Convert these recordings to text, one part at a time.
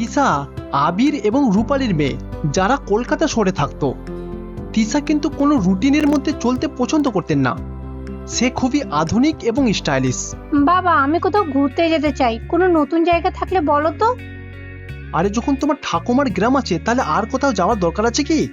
তিশা আবির এবং রূপালীর মেয়ে যারা কলকাতা শহরে থাকতো। তিশা কিন্তু কোনো রুটিনের মধ্যে চলতে পছন্দ করতেন না। সে খুবই আধুনিক এবং স্টাইলিশ। বাবা আমি কোথাও ঘুরতে যেতে চাই। কোনো নতুন জায়গা থাকলে বলো তো। আরে যখন তোমার ঠাকুমার গ্রাম আছে তাহলে আর কোথাও যাওয়ার দরকার আছে কি?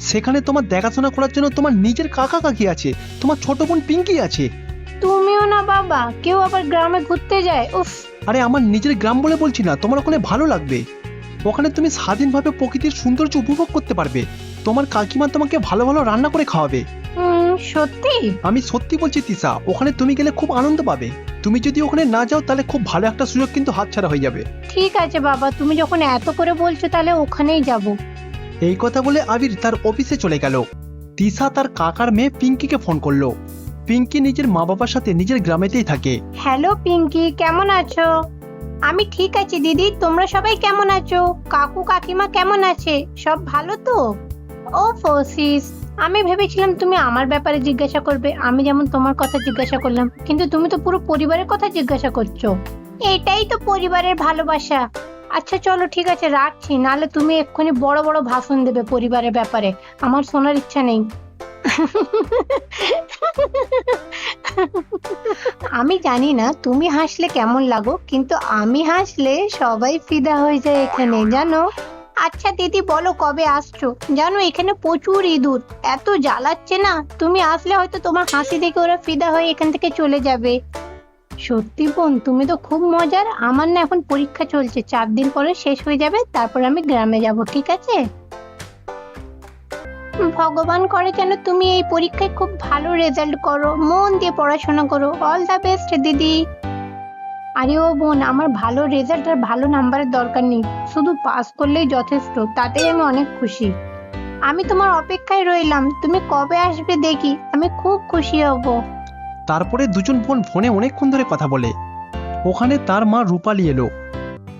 সেখানে তোমার দেখাশোনা করার জন্য তোমার নিজের কাকা কাকি আছে তোমার ছোট বোন পিঙ্কি আছে। তুমিও না বাবা কেউ আবার গ্রামে ঘুরতে যায় উফ। আরে আমার নিজের গ্রাম বলে বলছি না তোমার ওখানে ভালো লাগবে। ওখানে তুমি স্বাধীনভাবে প্রকৃতির সৌন্দর্য উপভোগ করতে পারবে। তোমার কাকিমা তোমাকে ভালো ভালো রান্না করে খাওয়াবে। সত্যি? আমি সত্যি বলছি তিসা ওখানে তুমি গেলে খুব আনন্দ পাবে। তুমি যদি ওখানে না যাও তাহলে খুব ভালো একটা সুযোগ কিন্তু হাতছাড়া হয়ে যাবে। ঠিক আছে বাবা তুমি যখন এত করে বলছো তাহলে ওখানেই যাব। এই কথা বলে আবির তার অফিসে চলে গেল। তিসা তার কাকার মেয়ে পিঙ্কিকে ফোন করল। পিঙ্কি নিজের মা বাবার সাথে নিজের গ্রামেতেই থাকে। হ্যালো পিঙ্কি, কেমন আছো? আমি ঠিক আছি দিদি, তোমরা সবাই কেমন আছো? কাকু কাকিমা কেমন আছে? সব ভালো তো? ও ফোসিস, আমি ভেবেছিলাম তুমি আমার ব্যাপারে জিজ্ঞাসা করবে, আমি যেমন তোমার কথা জিজ্ঞাসা করলাম, কিন্তু তুমি তো পুরো পরিবারের কথা জিজ্ঞাসা করছ। এটাই তো পরিবারের ভালোবাসা। আচ্ছা চলো, ঠিক আছে, রাখছি, নাহলে তুমি এক্ষুনি বড় বড় ভাষণ দেবে পরিবারের ব্যাপারে, আমার শোনার ইচ্ছা নেই। আমি জানি না তুমি হাসলে কেমন লাগো, কিন্তু আমি হাসলে সবাই ফিদা হয়ে যায় এখানে, জানো? আচ্ছা দিদি, বলো কবে আসছো? জানো, এখানে প্রচুর ইঁদুর, এত জ্বালাচ্ছে না? তুমি আসলে হয়তো তোমার হাসি দেখে ওরা ফিদা হয়ে এখান থেকে চলে যাবে। সত্যি বোন, তুমি তো খুব মজার। আমার না এখন পরীক্ষা চলছে, চার দিন পরে শেষ হয়ে যাবে, তারপর আমি গ্রামে যাব, ঠিক আছে? ভগবান করে যেন তুমি এই পরীক্ষায় খুব ভালো রেজাল্ট করো? মন দিয়ে পড়াশোনা করো। অল দ্য বেস্ট দিদি। আরে ও বোন আমার ভালো রেজাল্ট আর ভালো নাম্বারের দরকার নেই। শুধু পাস করলেই যথেষ্ট তাতেই আমি অনেক খুশি। আমি তোমার অপেক্ষায় রইলাম। তুমি কবে আসবে দেখি। আমি খুব খুশি হব। তারপরে দুজন বোন ফোনে অনেকক্ষণ ধরে কথা বলে। ওখানে তার মা রূপালী এলো।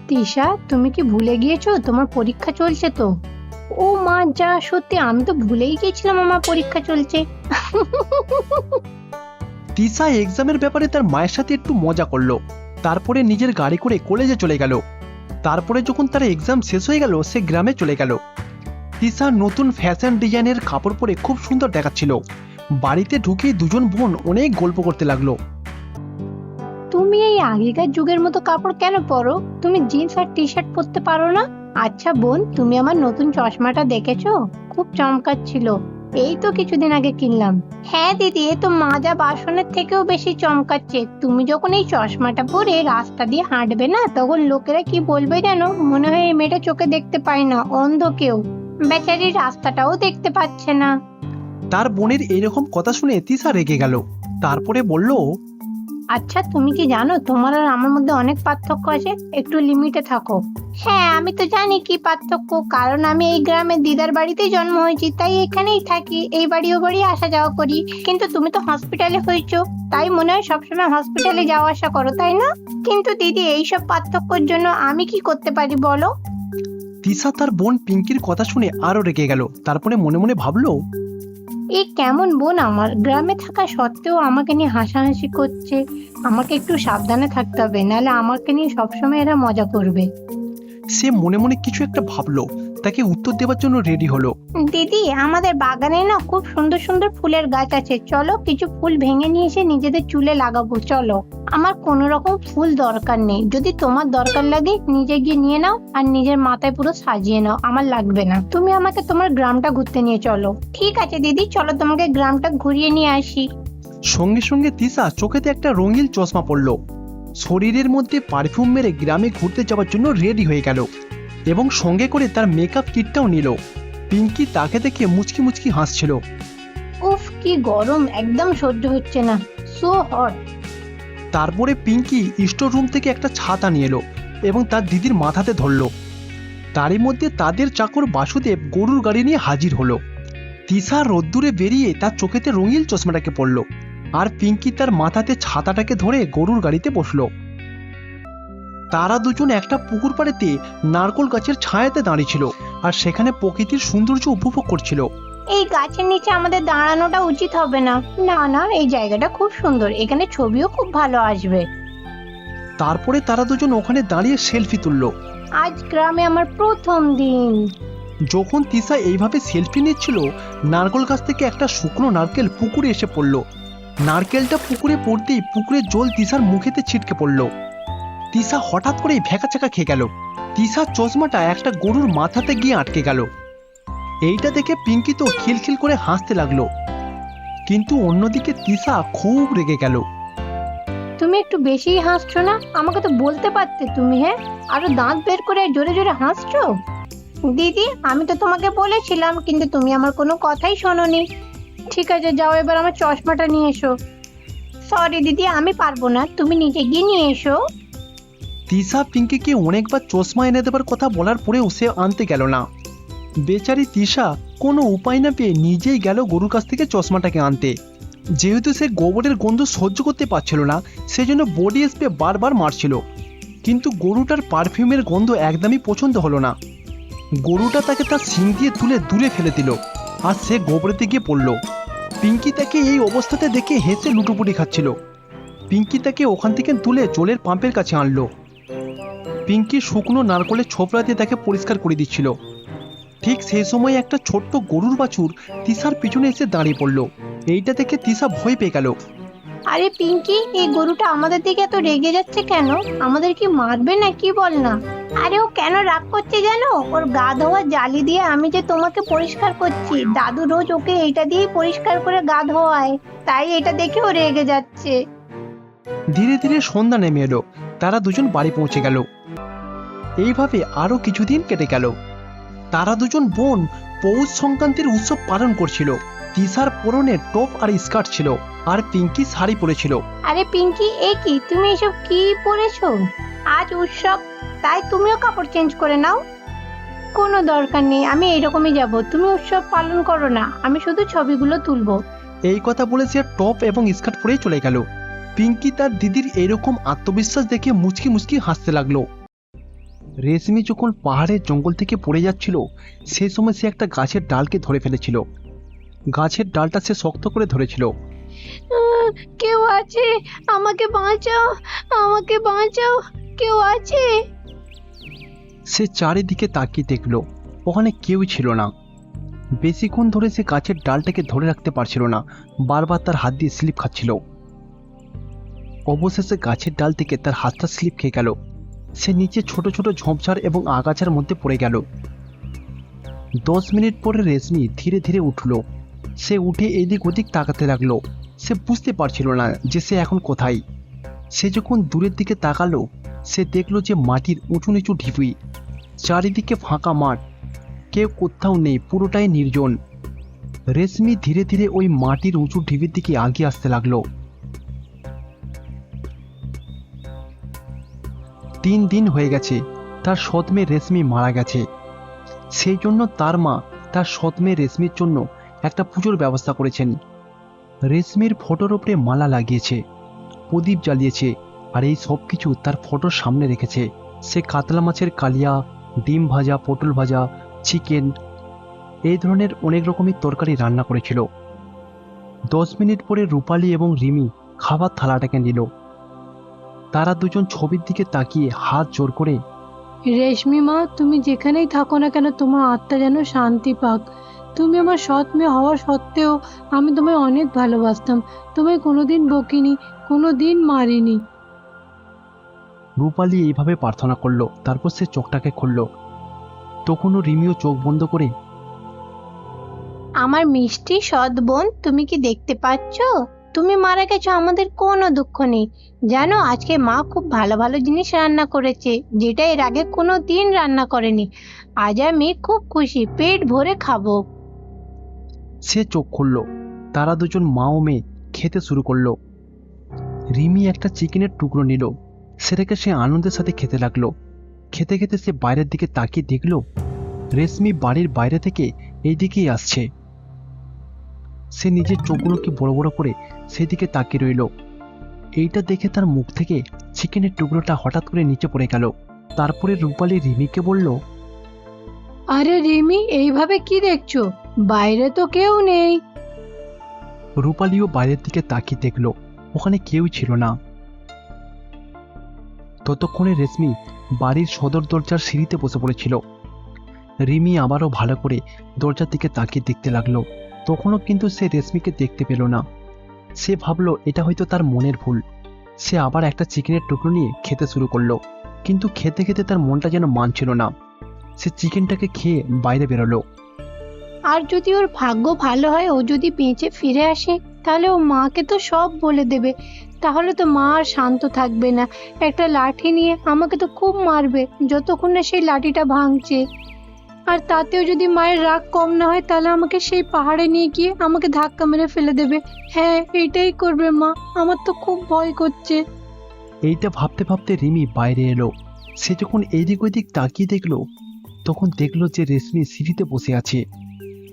তিশা তুমি কি ভুলে গিয়েছো? তোমার পরীক্ষা চলছে তো। ও মা যা সত্যি আমি তো ভুলেই গেছিলাম আমার পরীক্ষা চলছে। তিসা এক্সামের ব্যাপারে তার মায়ের সাথে একটু মজা করল। তারপরে নিজের গাড়ি করে কলেজে চলে গেল। তারপরে যখন তার এক্সাম শেষ হয়ে গেল সে গ্রামে চলে গেল। তিসা নতুন ফ্যাশন ডিজাইনের কাপড় পরে খুব সুন্দর দেখাচ্ছিল। বাড়িতে ঢুকে দুজন বোন অনেক গল্প করতে লাগল। তুমি এই আগেকার যুগের মতো কাপড় কেন পরো? তুমি জিন্স আর টি শার্ট পরতে পারো না? আচ্ছা বোন, তুমি আমার নতুন চশমাটা দেখেছ? খুব চমকাচ্ছিল এই তো কিছুদিন আগে কিনলাম। হ্যাঁ দিদি, এ তো মাজা বাসনের থেকেও বেশি চমকাচ্ছে তুমি যখন এই চশমাটা পরে রাস্তা দিয়ে হাঁটবে না, তখন লোকেরা কি বলবে জানো মনে হয় এই মেয়েটা চোখে দেখতে পায় না, অন্ধ কেউ। বেচারি রাস্তাটাও দেখতে পাচ্ছে না। তার বোনের এরকম কথা শুনে তিসা রেগে গেল। তারপরে বলল আচ্ছা তুমি কি জানো তোমার আর আমার মধ্যে অনেক পার্থক্য আছে? একটু লিমিটে থাকো। হ্যাঁ আমি তো জানি কি পার্থক্য কারণ আমি এই গ্রামে দিদার বাড়িতেই জন্ম হয়েছি তাই এখানেই থাকি এই বাড়ি ও বাড়ি আসা যাওয়া করি। কিন্তু তুমি তো হসপিটালে হয়েছো তাই মনে হয় সবসময় হসপিটালে যাওয়া আসা করো তাই না? কিন্তু দিদি এইসব পার্থক্যের জন্য আমি কি করতে পারি বলো? তিসা তার বোন পিঙ্কির কথা শুনে আরও রেগে গেল তারপরে মনে মনে ভাবলো এই কেমন বোন আমার? গ্রামে থাকা সত্ত্বেও আমাকে নিয়ে হাসাহাসি করছে। আমাকে একটু সাবধানে থাকতে হবে, নাহলে আমাকে নিয়ে সবসময় এরা মজা করবে। সে মনে মনে কিছু একটা ভাবলো তাকে উত্তর দেওয়ার জন্য রেডি হলো। দিদি আমাদের বাগানে না খুব সুন্দর সুন্দর ফুলের গাছ আছে। চলো কিছু ফুল ভেঙে নিয়ে এসে নিজেদের চুলে লাগাবো চলো। আমার কোনো রকম ফুল দরকার নেই। যদি তোমার দরকার লাগে নিজে গিয়ে নিয়ে নাও আর নিজের মাথায় পুরো সাজিয়ে নাও। আমার লাগবে না। তুমি আমাকে তোমার গ্রামটা ঘুরতে নিয়ে চলো। ঠিক আছে দিদি চলো তোমাকে গ্রামটা ঘুরিয়ে নিয়ে আসি। সঙ্গে সঙ্গে তিসা চোখেতে একটা রঙিন চশমা পড়ল শরীরের মধ্যে পারফিউম মেরে গ্রামে ঘুরতে যাওয়ার জন্য রেডি হয়ে গেল এবং সঙ্গে করে তার মেকআপ কিটটাও নিল। পিঙ্কি তাকে দেখে মুচকি মুচকি হাসছিল। উফ কি গরম একদম সহ্য হচ্ছে না। সো হট তারপরে পিঙ্কি স্টোর রুম থেকে একটা ছাতা নিয়ে এলো এবং তার দিদির মাথাতে ধরলো। তারই মধ্যে তাদের চাকর বাসুদেব গরুর গাড়ি নিয়ে হাজির হলো। তিসা রোদ্দুরে বেরিয়ে তার চোখেতে রঙিন চশমাটাকে পড়ল আর পিঙ্কি তার মাথাতে ছাতাটাকে ধরে গরুর গাড়িতে বসল। তারা দুজন একটা পুকুর পাড়েতে নারকোল গাছের ছায়াতে দাঁড়িয়েছিল আর সেখানে প্রকৃতির সৌন্দর্য উপভোগ করছিল। এই গাছের নিচে আমাদের দাঁড়ানোটা উচিত হবে না। না না এই জায়গাটা খুব সুন্দর। এখানে ছবিও খুব ভালো আসবে। তারপরে তারা দুজন ওখানে দাঁড়িয়ে সেলফি তুললো। আজ গ্রামে আমার প্রথম দিন। যখন তিশা এইভাবে সেলফি নিচ্ছিল নারকেল গাছ থেকে একটা শুকনো নারকেল পুকুরে এসে পড়ল। নারকেলটা পুকুরে পড়তেই পুকুরের জল তিশার মুখেতে ছিটকে পড়ল। তিশা হঠাৎ করেই ভেকা ভ্যাকাচাকা খেয়ে গেল। তিশার চশমাটা একটা গরুর মাথাতে গিয়ে আটকে গেল। এইটা দেখে পিঙ্কি তো খিলখিল করে হাসতে লাগল। কিন্তু অন্যদিকে তিশা খুব রেগে গেল। তুমি একটু বেশিই হাসছো না? আমাকে তো বলতে পারতে তুমি হ্যাঁ? আরও দাঁত বের করে জোরে জোরে হাসছো? দিদি, আমি তো তোমাকে বলেছিলাম, কিন্তু তুমি আমার কোনো কথাই শোনোনি। ঠিক আছে, যাও এবার আমার চশমাটা নিয়ে এসো। সরি দিদি, আমি পারব না, তুমি নিজে গিয়ে নিয়ে এসো। তিশা পিঙ্কিকে অনেকবার চশমা এনে দেবার কথা বলার পরেও সে আনতে গেল না। বেচারি তিশা কোনো উপায় না পেয়ে নিজেই গেল গরুর কাছ থেকে চশমাটাকে আনতে। যেহেতু সে গোবরের গন্ধ সহ্য করতে পারছিল না, সেজন্য বডি স্প্রে বারবার মারছিল। কিন্তু গরুটার পারফিউমের গন্ধ একদমই পছন্দ হলো না। গরুটা তাকে তার সিং দিয়ে তুলে দূরে ফেলে দিল, আর সে গোবরেতে গিয়ে পড়ল। পিঙ্কি তাকে এই অবস্থাতে দেখে হেসে লুটোপুটি খাচ্ছিল। পিঙ্কি তাকে ওখান থেকে তুলে জলের পাম্পের কাছে আনলো। পিঙ্কি শুকনো নারকলের ছোপড়া দিয়ে তাকে পরিষ্কার করে দিচ্ছিল। ঠিক সেই সময় একটা ছোট্ট গরুর বাছুর তিসার পিছনে এসে দাঁড়িয়ে পড়ল। এইটা দেখে তিসা ভয় পেয়ে গেল। আরে পিঙ্কি, এই গরুটা আমাদের দিকে এত রেগে যাচ্ছে কেন? আমাদের কি মারবে না কি বল না? আরে ও কেন রাগ করছে জানো? ওর গা ধোয়া জালি দিয়ে আমি যে তোমাকে পরিষ্কার করছি, দাদু রোজ ওকে এটা দিয়ে পরিষ্কার করে গা ধোয়ায়। তাই এটা দেখে ও রেগে যাচ্ছে। ধীরে ধীরে সন্ধ্যা নেমে এলো। তারা দুজন বাড়ি পৌঁছে গেল। এইভাবে আরও কিছুদিন কেটে গেল। তারা দুজন বোন পৌষ সংক্রান্তির উৎসব পালন করছিল। তিসার পরনে টপ আর স্কার্ট ছিল আর পিঙ্কি শাড়ি পরেছিল। আরে পিঙ্কি এ কি? তুমি এসব কি পরেছো? আজ উৎসব তাই তুমিও কাপড় চেঞ্জ করে নাও। কোনো দরকার নেই আমি এরকমই যাব। তুমি উৎসব পালন করো না আমি শুধু ছবিগুলো তুলবো। এই কথা বলে সে টপ এবং স্কার্ট পরেই চলে গেল। পিঙ্কি তার দিদির এরকম আত্মবিশ্বাস দেখে মুচকি মুচকি হাসতে লাগল। রেশমি যখন পাহাড়ের জঙ্গল থেকে পড়ে যাচ্ছিল সে সময় সে একটা গাছের ডালকে ধরে ফেলেছিল। গাছের ডালটা সে শক্ত করে ধরেছিল। কেউ আছে? আমাকে বাঁচাও আমাকে বাঁচাও কেউ আছে? সে চারিদিকে তাকিয়ে দেখল ওখানে কেউই ছিল না। বেশিক্ষণ ধরে সে গাছের ডালটাকে ধরে রাখতে পারছিল না বারবার তার হাত দিয়ে স্লিপ খাচ্ছিল। অবশেষে গাছের ডাল থেকে তার হাতটা স্লিপ খেয়ে গেল। সে নিচে ছোট ছোট ঝোপঝাড় এবং আগাছার মধ্যে পড়ে গেল। দশ মিনিট পরে রেশমি ধীরে ধীরে উঠল। সে উঠে এদিক ওদিক তাকাতে লাগল। সে বুঝতে পারছিল না যে সে এখন কোথায়। সে যখন দূরের দিকে তাকালো, সে দেখল যে মাটির উঁচু নিচু ঢিপি চারিদিকে ফাঁকা মাঠ। কেউ কোথাও নেই, পুরোটাই নির্জন। রেশমি ধীরে ধীরে ওই মাটির উঁচু ঢিবির দিকে আগিয়ে আসতে লাগল। তিন দিন হয়ে গেছে, তার সৎ মেয়ে রেশমি মারা গেছে। সেই জন্য তার মা তার সৎ মেয়ে রেশমির জন্য একটা পুজোর ব্যবস্থা করেছেন। রেশমির ফটোর ওপরে মালা লাগিয়েছে, প্রদীপ জ্বালিয়েছে, আর এই সব কিছু তার ফটোর সামনে রেখেছে। সে কাতলা মাছের কালিয়া, ডিম ভাজা, পটল ভাজা, চিকেন, এই ধরনের অনেক রকমের তরকারি রান্না করেছিল। দশ মিনিট পরে রূপালী এবং রিমি খাবার থালাটাকে নিল। তারা দুজন ছবির দিকে তাকিয়ে হাত জোর করে, রেশমি মা, তুমি যেখানেই থাকো না কেন, তোমার আত্মা যেন শান্তি পাক। তুমি আমার সৎ মেয়ে হওয়া সত্ত্বেও আমি তোমায় অনেক ভালোবাসতাম। তোমায় কোনোদিন বকিনি কোনোদিন মারিনি। রূপালী এইভাবে প্রার্থনা করল তারপর সে চোখটাকে খুলল। তখনও রিমিও চোখ বন্ধ করে আমার মিষ্টি সৎ বোন তুমি কি দেখতে পাচ্ছ? তুমি মারা গেছো আমাদের কোনো দুঃখ নেই। জানো আজকে মা খুব ভালো ভালো জিনিস রান্না করেছে যেটা এর আগে কোনো দিন রান্না করেনি। আজ আমি খুব খুশি পেট ভরে খাব। সে চোখ খুলল। তারা দুজন মা ও মেয়ে খেতে শুরু করল। রিমি একটা চিকেনের টুকরো নিল। সেটাকে সে আনন্দের সাথে খেতে লাগল। খেতে খেতে সে বাইরের দিকে তাকিয়ে দেখল, রেশমি বাড়ির বাইরে থেকে এই দিকেই আসছে। সে নিজের চোখগুলোকে বড় বড় করে সেদিকে তাকিয়ে রইল। এইটা দেখে তার মুখ থেকে চিকেনের টুকরোটা হঠাৎ করে নিচে পড়ে গেল। তারপরে রূপালী রিমিকে বলল, আরে রিমি, এইভাবে কি দেখছ? বাইরে তো কেউ নেই। রূপালীও বাইরের দিকে তাকিয়ে দেখল, ওখানে কেউ ছিল না। ততক্ষণে রেশমি বাড়ির সদর দরজার সিঁড়িতে বসে পড়েছিল। রিমি আবারও ভালো করে দরজার দিকে তাকিয়ে দেখতে লাগল। তখনও কিন্তু সে রেশমিকে দেখতে পেল না। সে ভাবলো, এটা হয়তো তার মনের ভুল। সে আবার একটা চিকেনের টুকরো নিয়ে খেতে শুরু করল, কিন্তু খেতে খেতে তার মনটা যেন মানছিল না। সে চিকেনটাকে খেয়ে বাইরে বেরোলো। আর যদি ওর ভাগ্য ভালো হয়, ও যদি বেঁচে ফিরে আসে, তাহলে ও মাকে তো সব বলে দেবে। তাহলে তো মা আর শান্ত থাকবে না। একটা লাঠি নিয়ে আমাকে তো খুব মারবে, যতক্ষণ না সেই লাঠিটা ভাঙছে। আর তাতেও যদি মায়ের রাগ কম না হয়, তাহলে আমাকে সেই পাহাড়ে নিয়ে গিয়ে আমাকে ধাক্কা মেরে ফেলে দেবে। হ্যাঁ এটাই করবে মা। আমার তো খুব ভয় করছে। এইটা ভাবতে ভাবতে রিমি বাইরে এলো। সে যখন এদিক ওদিক তাকিয়ে দেখল, তখন দেখল যে রেশমি সিঁড়িতে বসে আছে।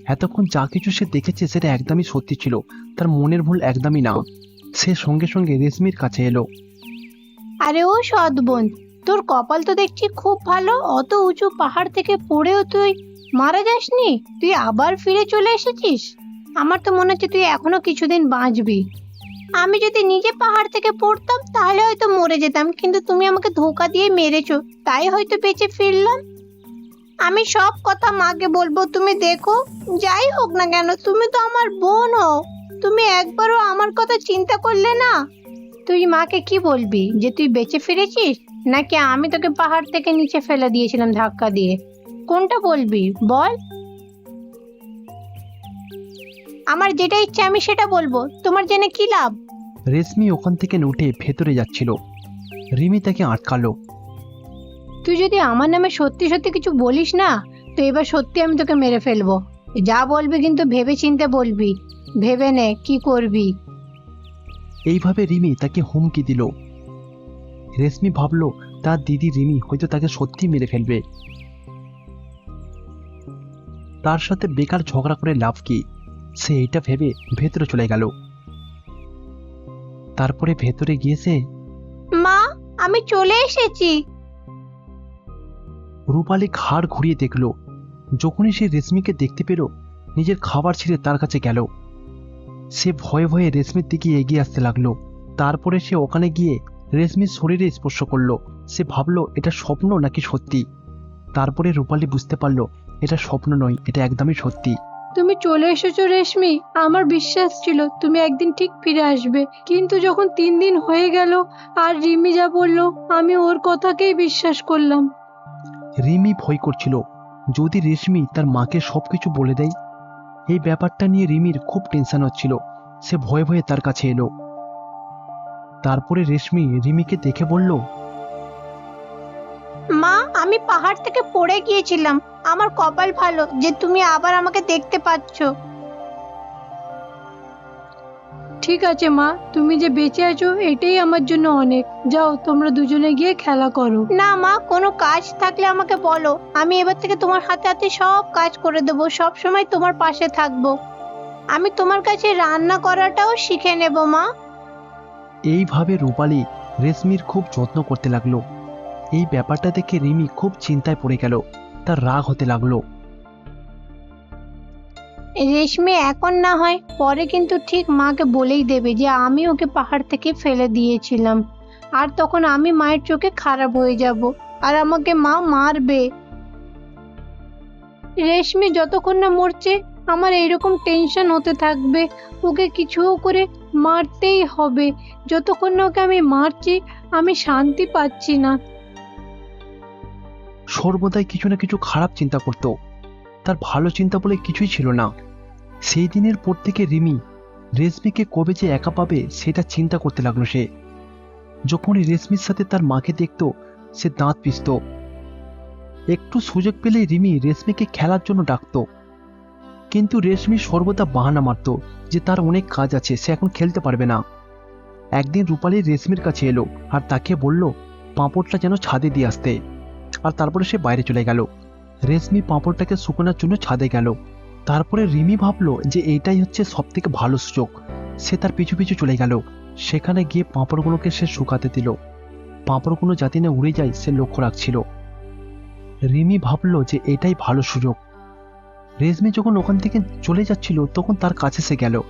এতক্ষণ যা কিছু সে দেখেছে সেটা একদমই সত্যি ছিল। তার মনের ভুল একদমই না। সে সঙ্গে সঙ্গে রেশমির কাছে এলো। আরে ও সৎ বোন, তোর কপাল তো দেখছি খুব ভালো, অত উঁচু পাহাড় থেকে পড়েও তুই মারা যাসনি? তুই আবার ফিরে চলে এসেছিস? আমার তো মনে হচ্ছে তুই এখনও কিছুদিন বাঁচবি। আমি যদি নিজে পাহাড় থেকে পড়তাম, তাহলে হয়তো মরে যেতাম, কিন্তু তুমি আমাকে ধোকা দিয়ে মেরেছো, তাই হয়তো বেঁচে ফিরলাম। আমি সব কথা মাকে বলব, তুমি দেখো। যাই হোক না কেন, তুমি তো আমার বোন হও। তুমি একবারও আমার কথা চিন্তা করলে না। তুই মাকে কি বলবি, যে তুই বেঁচে ফিরেছিস? নাকি আমি তোকে পাহাড় থেকে নিচে ফেলে দিয়েছিলাম ধাক্কা দিয়ে? কোনটা বলবি, বল। আমার যেটা ইচ্ছে আমি সেটা বলব। তোমার জেনে কি লাভ? রেশমি ওখান থেকে উঠে ভেতরে যাচ্ছিল। রিমি তাকে আটকালো। তুই যদি আমার নামে সত্যি সত্যি কিছু বলিস না তো এবার সত্যি আমি তোকে মেরে ফেলব। যা বলবি কিন্তু ভেবে চিন্তে বলবি। ভেবে নে কি করবি? এইভাবে রিমি তাকে হুমকি দিল। রেশমি ভাবলো তার দিদি রিমি হয়তো তাকে সত্যি মেরে ফেলবে। তার সাথে বেকার ঝগড়া করে লাভ কি? সে এইটা ভেবে ভেতরে চলে গেল। তারপরে ভেতরে গিয়ে সে মা আমি চলে এসেছি। রূপালী ঘাড় ঘুরিয়ে দেখল, যখনই সে রেশমিকে দেখতে পেল, নিজের খাবার ছেড়ে তার কাছে গেল। সে ভয়ে ভয়ে রেশমির দিকে এগিয়ে আসতে লাগল। তারপরে সে ওখানে গিয়ে রেশমির শরীরে স্পর্শ করল। সে ভাবলো, এটা স্বপ্ন নাকি সত্যি? তারপরে রূপালী বুঝতে পারল, এটা স্বপ্ন নয়, এটা একদমই সত্যি। তুমি চলে এসেছ রেশমি, আমার বিশ্বাস ছিল তুমি একদিন ঠিক ফিরে আসবে। কিন্তু যখন তিন দিন হয়ে গেল, আর রিমি যা বলল, আমি ওর কথাকেই বিশ্বাস করলাম। রিমি ভয় করছিল। যদি রেশমি তার মাকে সব কিছু বলে দেয়? এই ব্যাপারটা নিয়ে রিমির খুব টেনশন হচ্ছিল। সে ভয়ে ভয়ে তার কাছে এলো। তারপরে রেশমি রিমিকে দেখে বলল, মা, আমি পাহাড় থেকে পড়ে গিয়েছিলাম। আমার কপাল ভালো যে তুমি আবার আমাকে দেখতে পাচ্ছ। ঠিক আছে মা। তুমি যে বেঁচে আছো এটাই আমার জন্য অনেক। যাও তোমরা দুজনে গিয়ে খেলা করো। না মা কোনো কাজ থাকলে আমাকে বলো। আমি এবার থেকে তোমার হাতে হাতে সব কাজ করে দেবো সব সময় তোমার পাশে থাকব। আমি তোমার কাছে রান্না করাটাও শিখে নেব মা। এইভাবে রূপালী রেশমির খুব যত্ন করতে লাগল। এই ব্যাপারটা দেখে রিমি খুব চিন্তায় পড়ে গেল। তার রাগ হতে লাগল। রেশমি এখন না হয় পরে কিন্তু ঠিক মাকে বলেই দেবে যে আমি ওকে পাহাড় থেকে ফেলে দিয়েছিলাম। আর তখন আমি মায়ের চোখে খারাপ হয়ে যাব আর আমাকে মা মারবে। রেশমি যতক্ষণ না মরছে, আমার এইরকম টেনশন হতে থাকবে। ওকে কিছু করে মারতেই হবে। যতক্ষণ না ওকে আমি মারছি, আমি শান্তি পাচ্ছি না। সর্বদাই কিছু না কিছু খারাপ চিন্তা করতো। তার ভালো চিন্তা বলে কিছুই ছিল না। সেই দিনের পর থেকে রিমি রেশমিকে কবে যে একা পাবে সেটা চিন্তা করতে লাগল সে। যখনই রেশমির সাথে তার মাকে দেখতো, সে দাঁত পিষত। একটু সুযোগ পেলেই রিমি রেশমিকে খেলার জন্য ডাকতো। কিন্তু রেশমি সর্বদা বাহানা মারত যে তার অনেক কাজ আছে, সে এখন খেলতে পারবে না। একদিন রূপালী রেশমির কাছে এলো আর তাকে বলল, পাঁপড়টা যেন ছাদে দিয়ে আসতে। আর তারপরে সে বাইরে চলে গেল। রেশমি পাঁপড়টাকে শুকোনোর জন্য ছাদে গেল। তারপরে রিমি ভাবলো যে এইটাই হচ্ছে সব থেকে ভালো সুযোগ। সে তার পিছু পিছু চলে গেল। সেখানে গিয়ে পাঁপড়গুলোকে সে শুকাতে দিল। পাঁপড়গুলো যাতে না উড়ে যায়, সে লক্ষ্য রাখছিল। রিমি ভাবলো যে এটাই ভালো সুযোগ। রেজমি যখন ওখান থেকে চলে যাচ্ছিল, তখন তার কাছে সে গেল।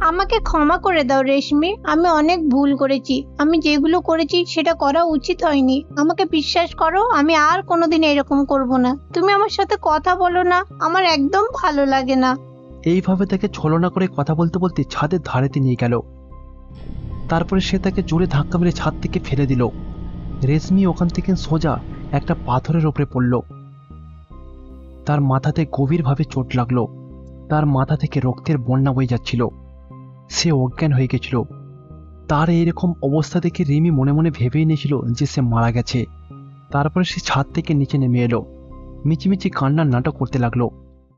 আমাকে ক্ষমা করে দাও রেশমি। আমি অনেক ভুল করেছি। আমি যেগুলো করেছি সেটা করা উচিত হয়নি। আমাকে বিশ্বাস করো, আমি আর কোনোদিন এরকম করব না। তুমি আমার সাথে কথা বলো না। আমার একদম ভালো লাগে না। এইভাবে তাকে ছলনা করে কথা বলতে বলতে ছাদের ধারেতে নিয়ে গেল। তারপরে সে তাকে জোরে ধাক্কা মেরে ছাদ থেকে ফেলে দিল। রেশমি ওখান থেকে সোজা একটা পাথরের ওপরে পড়ল। তার মাথাতে গভীরভাবে চোট লাগল। তার মাথা থেকে রক্তের বন্যা বয়ে যাচ্ছিল। সে অজ্ঞান হয়ে গেছিল। তার এইরকম অবস্থা দেখে রিমি মনে মনে ভেবেই নিয়েছিল যে সে মারা গেছে। তারপরে সে ছাদ থেকে নিচে নেমে এলো। মিচিমিচি কান্নার নাটক করতে লাগল।